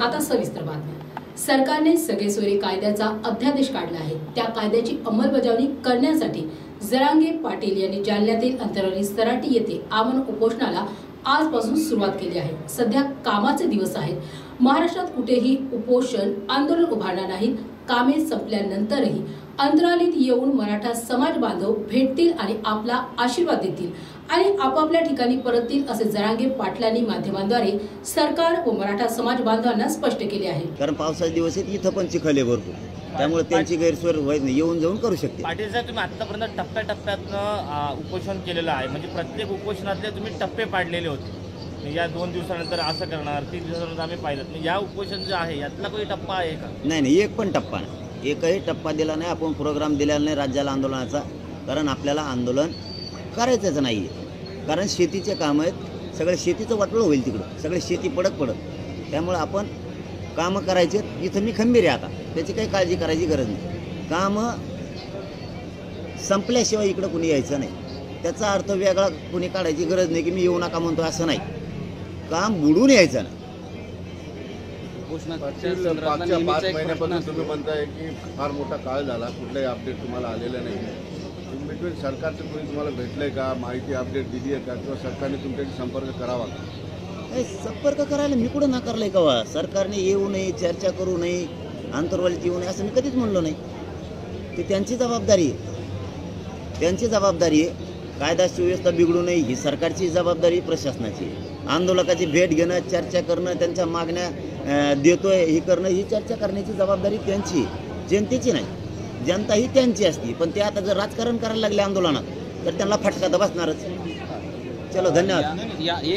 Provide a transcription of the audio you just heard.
आता सविस्तर बातम्या. सरकारने सगळे कायद्याचा अध्यादेश काढला आहे. त्या कायद्याची अंमलबजावणी करण्यासाठी जरांगे पाटील यांनी जालन्यातील अंतराळी सराटी येथे आमन उपोषणाला आजपासून सुरुवात केली आहे. सध्या कामाचे दिवस आहेत. महाराष्ट्रात कुठेही उपोषण आंदोलन उभारणार नाहीत. कामे संपल्यानंतरही अंतरालीत येऊन मराठा समाज बांधव भेटतील आणि आपला आशीर्वाद देतील आणि आपापल्या ठिकाणी परततील असे जरांगे पाटलांनी माध्यमांद्वारे सरकार व मराठा समाज बांधवांना स्पष्ट केले आहे. कारण पावसाचे दिवस आहेत इथं पण चिखल भरपूर. त्यामुळे त्यांची गैरसोय व्हायची नाही येऊन जाऊन करू शकते पाटील साहेब तुम्ही आतापर्यंत टप्प्याटप्प्यातनं उपोषण केलेलं आहे. म्हणजे प्रत्येक उपोषणातले तुम्ही टप्पे पाडलेले होते. या दोन दिवसानंतर असं करणार तीन दिवसानंतर आम्ही पाहिलं. म्हणजे या उपोषण जे आहे यातला काही टप्पा आहे का? नाही नाही एक पण टप्पा नाही. एकही टप्पा दिला नाही आपण प्रोग्राम दिलेला नाही राज्याला आंदोलनाचा. कारण आपल्याला आंदोलन करायचंच नाही. आहे कारण शेतीचे काम आहेत सगळं शेतीचं वाटलं होईल तिकडं. सगळे शेती पडक पडत. त्यामुळं आपण कामं करायचे इथं मी खंबीर आहे आता. त्याची काही काळजी करायची गरज नाही. कामं संपल्याशिवाय इकडं कुणी यायचं नाही. त्याचा अर्थ वेगळा कुणी काढायची गरज नाही की मी येऊ नका म्हणतो असं नाही. काम बुडून यायचं नाही पाटील मागच्या पाच महिन्यापासून तुम्ही म्हणताय की फार मोठा काळ झाला कुठलाही अपडेट तुम्हाला आलेलं नाही. बिटवीन सरकारचं कोणी तुम्हाला भेटलंय का? माहिती अपडेट दिली आहे का? किंवा सरकारने तुमच्याशी संपर्क करावा का? नाही, संपर्क करायला मी कुठं नाकारलंय का वा सरकारने येऊ नये चर्चा करू नये आंतरवालीत येऊ नये असं मी कधीच म्हणलो नाही. ते त्यांची जबाबदारी आहे. त्यांची जबाबदारी आहे. कायदा सुव्यवस्था बिघडू नये ही सरकारची जबाबदारी प्रशासनाची आहे. आंदोलकाची भेट घेणं चर्चा करणं त्यांच्या मागण्या देतोय हे करणं ही चर्चा करण्याची जबाबदारी त्यांची जनतेची नाही. जनता ही त्यांची असती पण ते आता जर राजकारण करायला लागले आंदोलनात तर त्यांना फटका तर बसणारच. चलो धन्यवाद. या एक